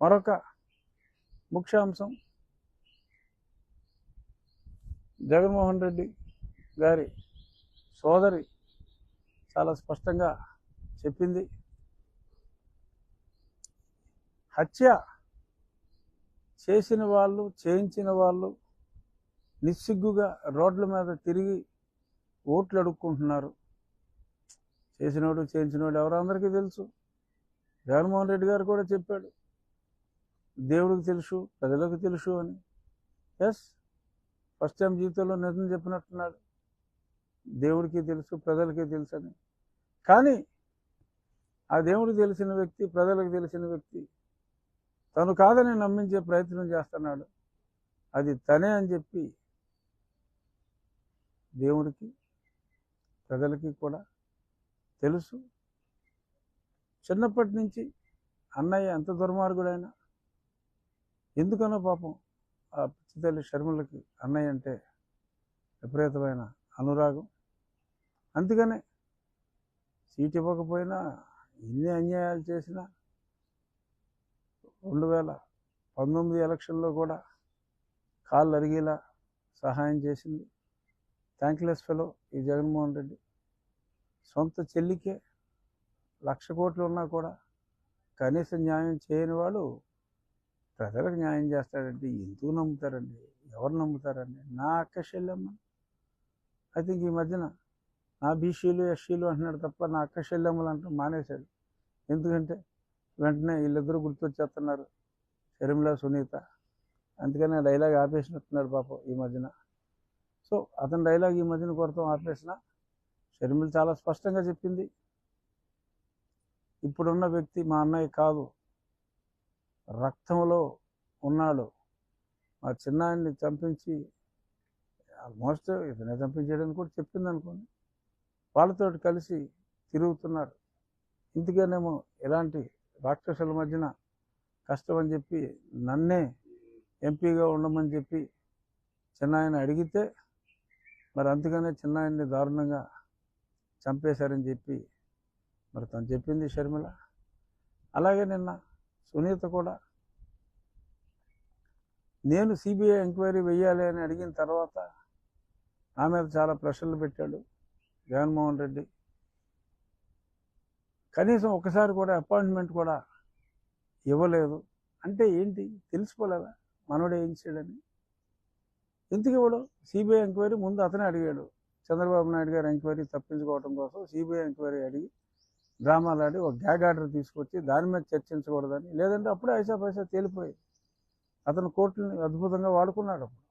మరొక ముఖ్యాంశం జగన్మోహన్ రెడ్డి గారి సోదరి చాలా స్పష్టంగా చెప్పింది. హత్య చేసిన వాళ్ళు చేయించిన వాళ్ళు నిస్సిగ్గుగా రోడ్ల మీద తిరిగి ఓట్లు అడుక్కుంటున్నారు చేసినోడు చేయించినోడు ఎవరో అందరికీ తెలుసు. జగన్మోహన్ రెడ్డి గారు కూడా చెప్పాడు. దేవుడికి తెలుసు ప్రజలకు తెలుసు అని. ఎస్ ఫస్ట్ టైం జీవితంలో నిజం చెప్పినట్టున్నాడు. దేవుడికి తెలుసు ప్రజలకి తెలుసు అని. కానీ ఆ దేవుడికి తెలిసిన వ్యక్తి ప్రజలకు తెలిసిన వ్యక్తి తను కాదని నమ్మించే ప్రయత్నం చేస్తున్నాడు. అది తనే అని చెప్పి దేవుడికి ప్రజలకి కూడా తెలుసు. చిన్నప్పటి నుంచి అన్నయ్య ఎంత దుర్మార్గుడైనా ఎందుకనో పాపం ఆ పిచ్చితల్లి షర్మిలకి అన్నయ్య అంటే విపరీతమైన అనురాగం. అందుకనే సీట్ ఇవ్వకపోయినా ఎన్ని అన్యాయాలు చేసినా రెండు వేల పంతొమ్మిది ఎలక్షన్లో కూడా కాళ్ళు అరిగేలా సహాయం చేసింది. థ్యాంక్లెస్ ఫెలో ఈ జగన్మోహన్ రెడ్డి. సొంత చెల్లికే లక్ష కోట్లు ఉన్నా కూడా కనీస న్యాయం చేయని వాడు ప్రజలకు న్యాయం చేస్తాడంటే ఎందుకు నమ్ముతారండి? ఎవరు నమ్ముతారండి? నా అక్క చెల్లెమ్మ. ఐ థింక్ ఈ మధ్యన నా బీసీలు ఎస్సీలు అంటున్నాడు తప్ప నా అక్క అంటూ మానేశాడు. ఎందుకంటే వెంటనే వీళ్ళిద్దరూ గుర్తొచ్చేస్తున్నారు. షర్మిల సునీత. అందుకని ఆ డైలాగ్ ఆపేసినట్టున్నాడు పాపం ఈ మధ్యన. సో అతని డైలాగ్ ఈ మధ్యన కొరతం ఆపేసిన షర్మిల చాలా స్పష్టంగా చెప్పింది. ఇప్పుడున్న వ్యక్తి మా అన్నయ్య కాదు. రక్తంలో ఉన్నాడు. మా చిన్నాయన్ని చంపించి ఆల్మోస్ట్ ఇతనే చంపించాడని కూడా చెప్పింది అనుకోండి వాళ్ళతో కలిసి తిరుగుతున్నారు. ఇందుకేనేమో ఇలాంటి రాక్షసుల మధ్యన కష్టం అని చెప్పి నన్నే ఎంపీగా ఉండమని చెప్పి చిన్నాయన అడిగితే మరి అందుకనే చిన్నాయన్ని దారుణంగా చంపేశారని చెప్పి మరి తను చెప్పింది షర్మిల. అలాగే నిన్న సునీత కూడా. నేను సిబిఐ ఎంక్వైరీ వెయ్యాలి అని అడిగిన తర్వాత నా మీద చాలా ప్రశ్నలు పెట్టాడు జగన్మోహన్ రెడ్డి. కనీసం ఒకసారి కూడా అపాయింట్మెంట్ కూడా ఇవ్వలేదు. అంటే ఏంటి? తెలిసిపోలేదా? మనోడు ఏం చేయడని ఎందుకు ఇవ్వడు? సిబిఐ ఎంక్వైరీ ముందు అతనే అడిగాడు. చంద్రబాబు నాయుడు గారు ఎంక్వైరీ తప్పించుకోవడం కోసం సిబిఐ ఎంక్వైరీ అడిగి డ్రామాలు ఆడి ఒక గ్యాగ్ ఆర్డర్ తీసుకొచ్చి దాని మీద చర్చించకూడదని లేదంటే అప్పుడే ఐసా పైసా తేలిపోయి అతను కోర్టుని అద్భుతంగా వాడుకున్నాడు అప్పుడు.